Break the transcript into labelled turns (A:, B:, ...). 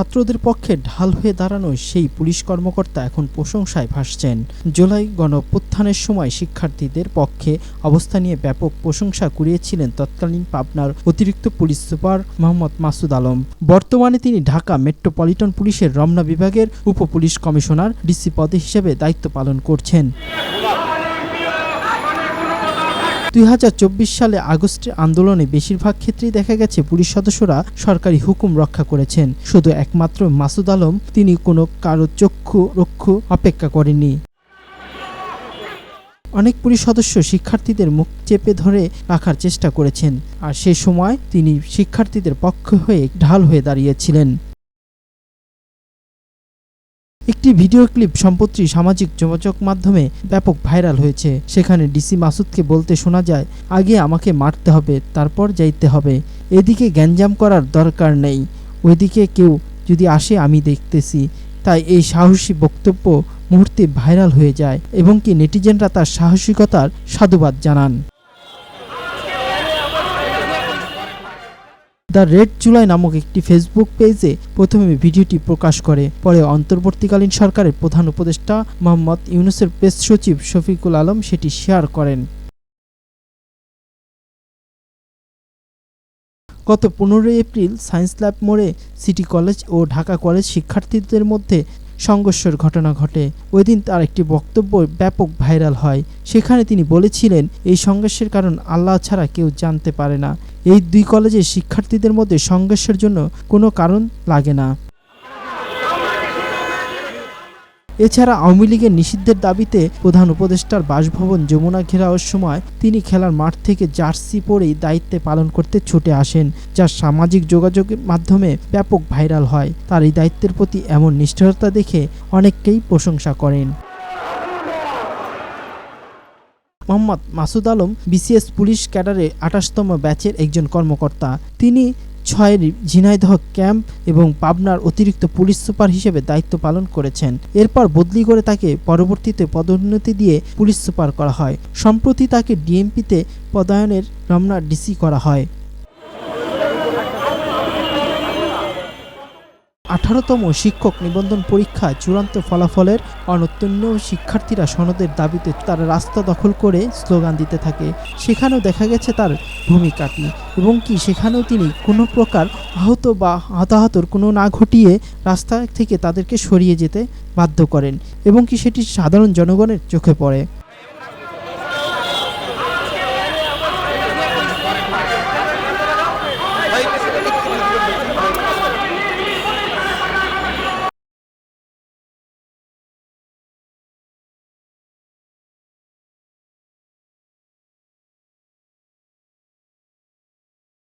A: ছাত্রদের পক্ষে ঢাল হয়ে দাঁড়ানো সেই পুলিশ কর্মকর্তা এখন প্রশংসায় ভাসছেন। জুলাই গণপ্রত্থানের সময় শিক্ষার্থীদের পক্ষে অবস্থা নিয়ে ব্যাপক প্রশংসা কুড়িয়েছিলেন তৎকালীন পাবনার অতিরিক্ত পুলিশ সুপার মোহাম্মদ মাসুদ আলম। বর্তমানে তিনি ঢাকা মেট্রোপলিটন পুলিশের রমনা বিভাগের উপ পুলিশ কমিশনার ডিসি পদে হিসেবে দায়িত্ব পালন করছেন। দুই হাজার চব্বিশ সালে আগস্টের আন্দোলনে বেশিরভাগ ক্ষেত্রেই দেখা গেছে পুলিশ সদস্যরা সরকারি হুকুম রক্ষা করেছেন। শুধু একমাত্র মাসুদ আলম, তিনি কোনো কারও চক্ষু রক্ষু অপেক্ষা করেননি। অনেক পুলিশ সদস্য শিক্ষার্থীদের মুখ চেপে ধরে রাখার চেষ্টা করেছেন, আর সে সময় তিনি শিক্ষার্থীদের পক্ষ হয়ে ঢাল হয়ে দাঁড়িয়েছিলেন। একটি ভিডিও ক্লিপ সম্প্রতি সামাজিক যোগাযোগ মাধ্যমে ব্যাপক ভাইরাল হয়েছে। সেখানে ডিসি মাসুদকে বলতে শোনা যায়, আগে আমাকে মারতে হবে, তারপর যাইতে হবে। এদিকে গ্যাঞ্জাম করার দরকার নেই। ওইদিকে কেউ যদি আসে, আমি দেখতেছি। তাই এই সাহসী বক্তব্য মুহূর্তে ভাইরাল হয়ে যায় এবং কি নেটিজেনরা তার সাহসিকতার সাধুবাদ জানান। দ্য রেড জুলাই নামক একটি ফেসবুক পেজে প্রথমে ভিডিওটি প্রকাশ করে। পরে অন্তর্বর্তীকালীন সরকারের প্রধান উপদেষ্টা মোহাম্মদ ইউনুসের প্রেস সচিব শফিকুল আলম সেটি শেয়ার করেন। গত পনেরোই এপ্রিল সায়েন্স ল্যাব মোড়ে সিটি কলেজ ও ঢাকা কলেজ শিক্ষার্থীদের মধ্যে সংঘর্ষের ঘটনা ঘটে। ওই দিন তার একটি বক্তব্য ব্যাপক ভাইরাল হয়। সেখানে তিনি বলেছিলেন, এই সংঘর্ষের কারণ আল্লাহ ছাড়া কেউ জানতে পারে না। এই দুই কলেজের শিক্ষার্থীদের মধ্যে সংঘর্ষের জন্য কোনো কারণ লাগে না। এছাড়া আওয়ামী লীগের নিষিদ্ধের দাবিতে প্রধান উপদেষ্টার বাসভবন যমুনা ঘেরাওয়ের সময় তিনি খেলার মাঠ থেকে জার্সি পরেই দায়িত্বে পালন করতে ছুটে আসেন, যা সামাজিক যোগাযোগের মাধ্যমে ব্যাপক ভাইরাল হয়। তার এই দায়িত্বের প্রতি এমন নিষ্ঠুরতা দেখে অনেককেই প্রশংসা করেন। মোহাম্মদ মাসুদ আলম বিসিএস পুলিশ ক্যাডারে আঠাশতম ব্যাচের একজন কর্মকর্তা। তিনি ছয়ের ঝিনাইদহ ক্যাম্প এবং পাবনার অতিরিক্ত পুলিশ সুপার হিসেবে দায়িত্ব পালন করেছেন। এরপর বদলি করে তাকে পরবর্তীতে পদোন্নতি দিয়ে পুলিশ সুপার করা হয়। সম্প্রতি তাকে ডিএমপিতে পদায়নের রমনা ডিসি করা হয়। আঠারোতম শিক্ষক নিবন্ধন পরীক্ষা চূড়ান্ত ফলাফলের অনুত্তীর্ণ শিক্ষার্থীরা সনদের দাবিতে তার রাস্তা দখল করে স্লোগান দিতে থাকে। সেখানেও দেখা গেছে তার ভূমিকাটি এবং কি সেখানেও তিনি কোনো প্রকার আহত বা হতাহতর কোনো না ঘটিয়ে রাস্তা থেকে তাদেরকে সরিয়ে যেতে বাধ্য করেন এবং কি সেটি সাধারণ জনগণের চোখে পড়ে।